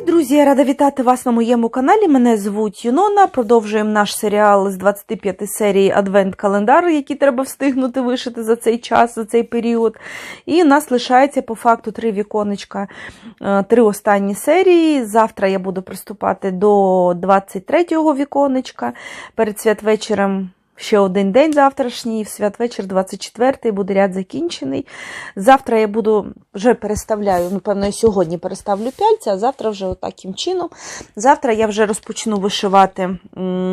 Привіт, друзі! Я рада вітати вас на моєму каналі. Мене звуть Юнона. Продовжуємо наш серіал з 25 серій Адвент-календар, який треба встигнути вишити за цей час, за цей період. І у нас лишається по факту три віконечка, е, три останні серії. Завтра я буду приступати до 23-го віконечка. Перед святвечором ще один день завтрашній, в святвечір 24-й буде ряд закінчений. Завтра я буду вже переставляю, напевно, я сьогодні переставлю пяльця, а завтра вже таким чином. Завтра я вже розпочну вишивати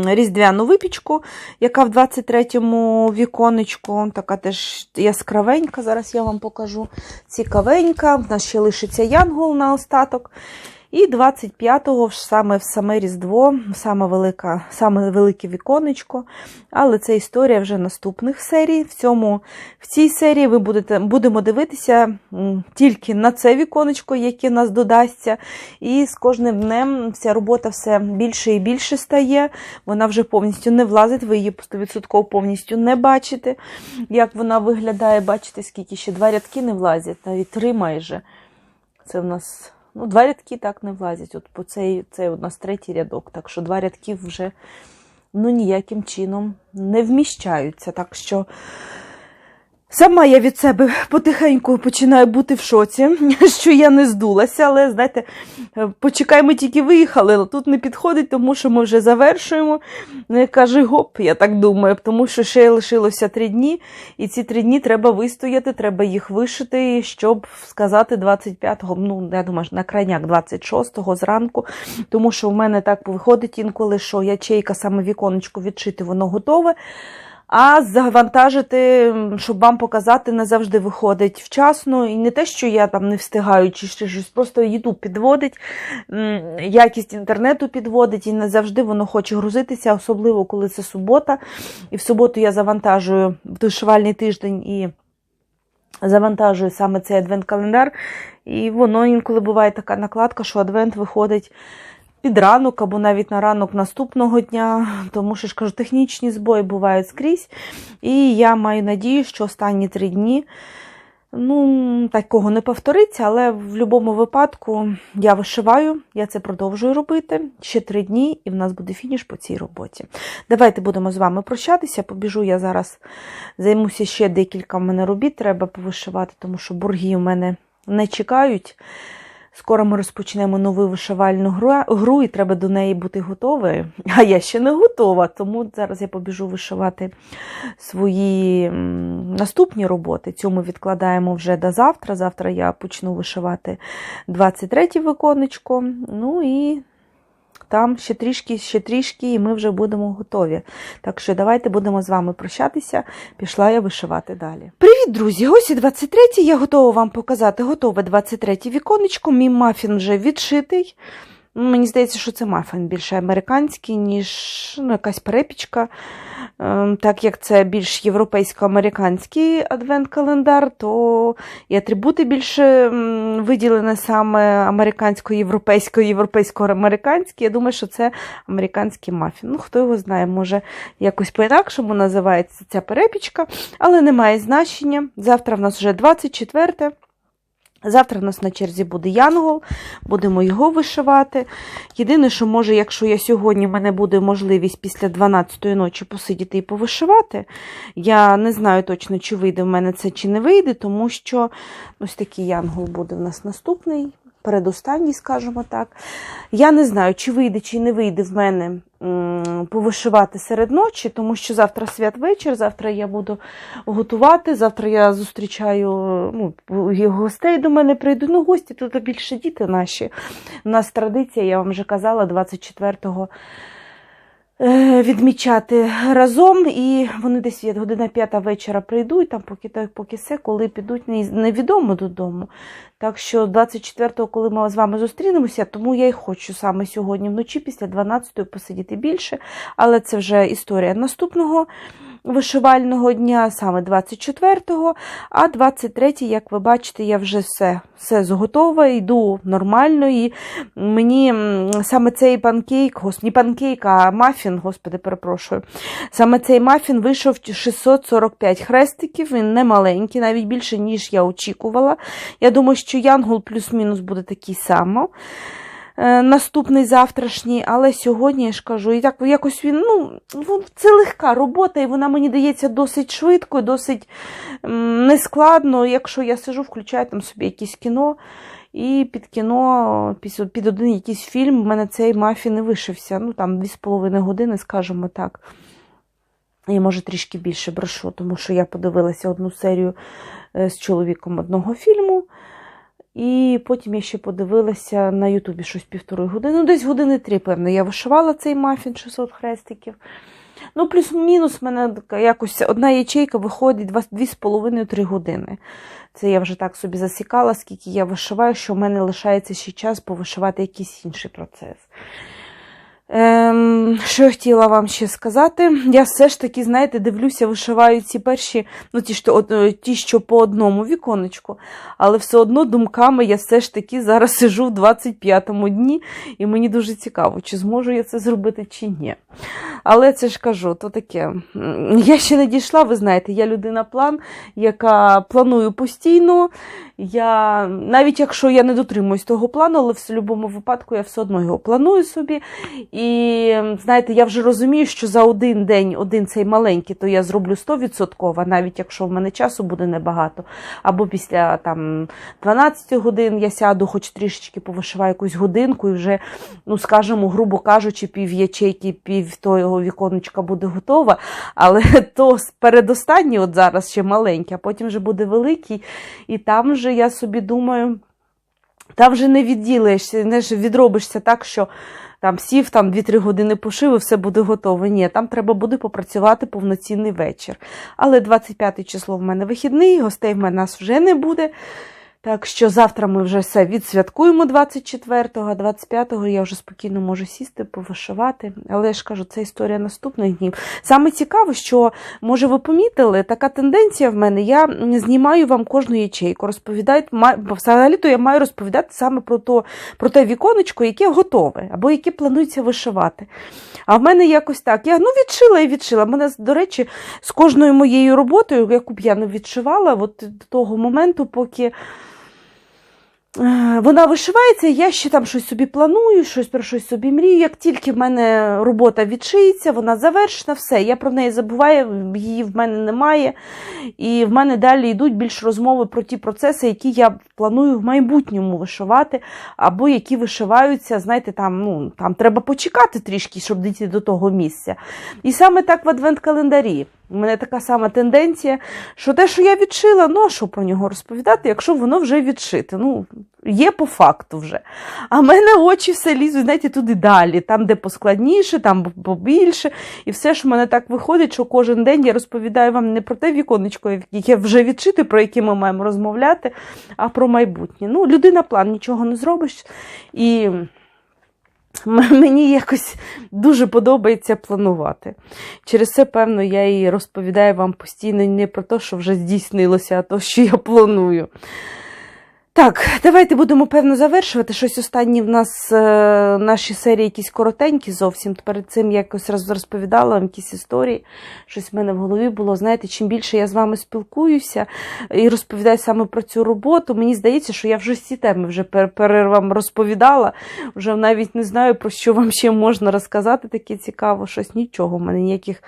різдвяну випічку, яка в 23-му віконечку, така теж яскравенька. Зараз я вам покажу. Цікавенька. У нас ще лишиться янгол на остаток. І 25-го ж саме в саме Різдво, саме, велика, саме велике віконечко. Але це історія вже наступних серій. В цьому, в цій серії ви будете, будемо дивитися тільки на це віконечко, яке нас додасться. І з кожним днем ця робота все більше і більше стає. Вона вже повністю не влазить, ви її 100% повністю не бачите, як вона виглядає. Бачите, скільки ще два рядки не влазять, навіть три майже. Це в нас. Ну, два рядки так не влазять. От по цей, Це у нас третій рядок, так що два рядки вже ну, ніяким чином не вміщаються. Так що сама я від себе потихеньку починаю бути в шоці, що я не здулася, але знаєте, почекай, ми тільки виїхали, тут не підходить, тому що ми вже завершуємо. Не кажи гоп, я так думаю, тому що ще лишилося три дні, і ці три дні треба вистояти, треба їх вишити, щоб сказати 25-го, ну, я думаю, на крайняк 26-го зранку, тому що в мене так виходить інколи, що ячейка саме віконечко відшити, воно готове. А завантажити, щоб вам показати, не завжди виходить вчасно. І не те, що я там не встигаю, чи ще щось, просто YouTube підводить, якість інтернету підводить, і не завжди воно хоче грузитися, особливо коли це субота. І в суботу я завантажую вишивальний тиждень і завантажую саме цей адвент-календар. І воно інколи буває така накладка, що адвент виходить під ранок або навіть на ранок наступного дня, тому що ж кажу, технічні збої бувають скрізь. І я маю надію, що останні три дні ну, такого не повториться, але в будь-якому випадку я вишиваю, я це продовжую робити ще три дні, і в нас буде фініш по цій роботі. Давайте будемо з вами прощатися. Побіжу я зараз займуся ще декілька в мене робіт, треба повишивати, тому що борги у мене не чекають. Скоро ми розпочнемо нову вишивальну гру, і треба до неї бути готовою. А я ще не готова, тому зараз я побіжу вишивати свої наступні роботи. Цю ми відкладаємо вже до завтра. Завтра я почну вишивати 23 виконечко. Ну і там ще трішки, ще трішки, і ми вже будемо готові. Так що давайте будемо з вами прощатися. Пішла я вишивати далі. Привіт, друзі! Ось і 23 Я готова вам показати готове 23 віконечко. Мій мафін вже відшитий. Мені здається, що це мафін більше американський, ніж ну, якась перепічка. Ем, Так як це більш європейсько-американський адвент-календар, то і атрибути більше виділені саме американсько-європейсько, європейсько-американські. Я думаю, що це американський мафін. Ну, хто його знає, може якось по-інакшому називається ця перепічка, але не має значення. Завтра в нас вже 24. Завтра в нас на черзі буде янгол, будемо його вишивати. Єдине, що може, якщо я сьогодні в мене буде можливість після 12-ї ночі посидіти і повишивати, я не знаю точно, чи вийде в мене це, чи не вийде, тому що ось такий янгол буде в нас наступний, передостанній, скажімо так. Я не знаю, чи вийде, чи не вийде в мене повишивати серед ночі, тому що завтра святвечір, завтра я буду готувати, завтра я зустрічаю ну, гостей до мене прийдуть. Ну, гості тут більше діти наші. У нас традиція, я вам вже казала, 24-го е, відмічати разом, і вони десь від година п'ята вечора прийдуть, там поки так, поки все, коли підуть невідомо додому. Так що 24-го, коли ми з вами зустрінемося, тому я й хочу саме сьогодні вночі після 12-ї посидіти більше, але це вже історія наступного вишивального дня, саме 24-го, а 23-й, як ви бачите, я вже все, все зготова, йду нормально, і мені саме цей панкейк, не панкейк, а мафін, господи, перепрошую, саме цей мафін вийшов 645 хрестиків, він не маленький, навіть більше, ніж я очікувала. Я думаю, що Янгол плюс-мінус буде такий само. Е, наступний завтрашній, але сьогодні я ж кажу, і так якось він, ну, ну, це легка робота, і вона мені дається досить швидко, досить нескладно. Якщо я сижу, включаю там собі якесь кіно, і під кіно, під, один якийсь фільм, в мене цей мафі не вишився. Ну, там 2,5 години, скажімо так. Я може трішки більше брешу, тому що я подивилася одну серію е, з чоловіком одного фільму. І потім я ще подивилася на Ютубі щось півтори години. Ну, десь години три, певно, я вишивала цей мафін 600 хрестиків. Ну, плюс-мінус, в мене якось одна ячейка виходить 2,5-3 години. Це я вже так собі засікала, скільки я вишиваю, що в мене лишається ще час повишивати якийсь інший процес. Ем, що я хотіла вам ще сказати? Я все ж таки, знаєте, дивлюся, вишиваю ці перші, ну ті, що, е, ті, що по одному віконечку, але все одно думками я все ж таки зараз сижу в 25-му дні, і мені дуже цікаво, чи зможу я це зробити, чи ні. Але це ж кажу, то таке. Я ще не дійшла, ви знаєте, я людина план, яка планую постійно. Я, навіть якщо я не дотримуюсь того плану, але в будь-якому випадку я все одно його планую собі. І знаєте, я вже розумію, що за один день один цей маленький, то я зроблю 100%, навіть якщо в мене часу буде небагато. Або після там 12 годин я сяду, хоч трішечки повишиваю якусь годинку, і вже, ну скажімо, грубо кажучи, пів ячейки, пів того віконечка буде готова. Але то передостанній, от зараз ще маленький, а потім вже буде великий, і там вже я собі думаю. Там вже не відділишся, не ж відробишся так, що там сів, там 2-3 години пошив і все буде готове. Ні, там треба буде попрацювати повноцінний вечір. Але 25 число в мене вихідний, гостей в мене нас вже не буде. Так що завтра ми вже все відсвяткуємо 24-го, 25-го я вже спокійно можу сісти, повишивати. Але я ж кажу, це історія наступних днів. Саме цікаво, що, може, ви помітили, така тенденція в мене. Я знімаю вам кожну ячейку, розповідаю, взагалі-то я маю розповідати саме про, то, про те віконечко, яке готове, або яке планується вишивати. А в мене якось так. Я ну, відшила і відшила. Мене, до речі, з кожною моєю роботою, яку б я не відшивала, от до того моменту, поки. Е, Вона вишивається, я ще там щось собі планую, щось про щось собі мрію. Як тільки в мене робота відшиється, вона завершена, все. Я про неї забуваю, її в мене немає. І в мене далі йдуть більш розмови про ті процеси, які я планую в майбутньому вишивати, або які вишиваються, знаєте, там ну, там треба почекати трішки, щоб дійти до того місця. І саме так в адвент-календарі. У мене така сама тенденція, що те, що я відшила, ну а що про нього розповідати, якщо воно вже відшите. Ну, є по факту вже. А в мене очі все лізуть, знаєте, туди далі, там, де поскладніше, там побільше. І все ж в мене так виходить, що кожен день я розповідаю вам не про те віконечко, яке вже відшите, про яке ми маємо розмовляти, а про майбутнє. Ну, людина план, нічого не зробиш. І. Мені якось дуже подобається планувати. Через це, певно, я і розповідаю вам постійно не про те, що вже здійснилося, а то, що я планую. Так, давайте будемо певно завершувати. Щось останні в нас е, наші серії якісь коротенькі зовсім. Перед цим я якось розповідала вам якісь історії. Щось в мене в голові було. Знаєте, чим більше я з вами спілкуюся і розповідаю саме про цю роботу, мені здається, що я вже ці теми вже пер, пер вам розповідала. Вже навіть не знаю, про що вам ще можна розказати. Таке цікаво, щось нічого. в мене ніяких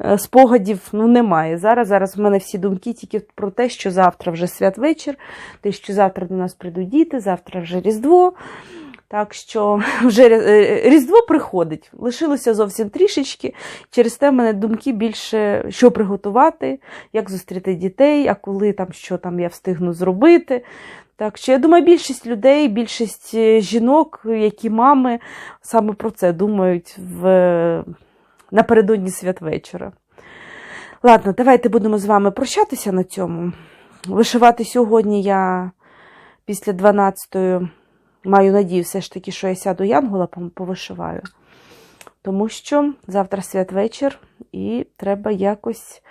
е, спогадів ну, немає. Зараз зараз в мене всі думки тільки про те, що завтра вже святвечір, те, що завтра завтра до нас прийдуть діти, завтра вже Різдво. Так що вже Різдво приходить. Лишилося зовсім трішечки. Через те в мене думки більше, що приготувати, як зустріти дітей, а коли там що там я встигну зробити. Так що я думаю, більшість людей, більшість жінок, які мами, саме про це думають в... напередодні святвечора. Ладно, давайте будемо з вами прощатися на цьому. Вишивати сьогодні я після 12-ї маю надію, все ж таки, що я сяду Янгола повишиваю. Тому що завтра святвечір, і треба якось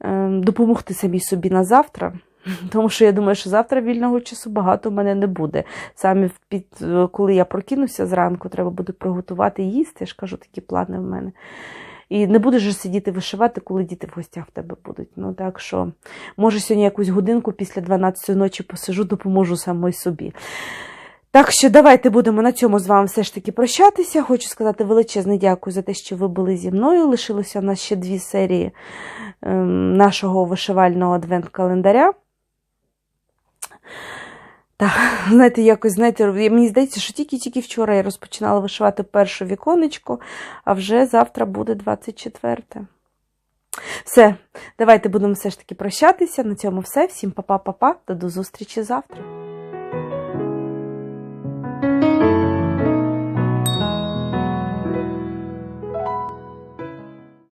е, допомогти самій собі на завтра. Тому що я думаю, що завтра вільного часу багато в мене не буде. Саме під, коли я прокинуся зранку, треба буде приготувати їсти. Я ж кажу, такі плани в мене. І не будеш же сидіти вишивати, коли діти в гостях в тебе будуть. Ну так що, може, сьогодні якусь годинку після 12 ночі посижу, допоможу самой собі. Так що давайте будемо на цьому з вами все ж таки прощатися. Хочу сказати величезне дякую за те, що ви були зі мною. Лишилося у нас ще дві серії ем, нашого вишивального адвент-календаря. Так, знаєте, якось, знаєте, мені здається, що тільки-тільки вчора я розпочинала вишивати першу віконечку, а вже завтра буде 24. Все, давайте будемо все ж таки прощатися. На цьому все. Всім па-па-па-па. До зустрічі завтра.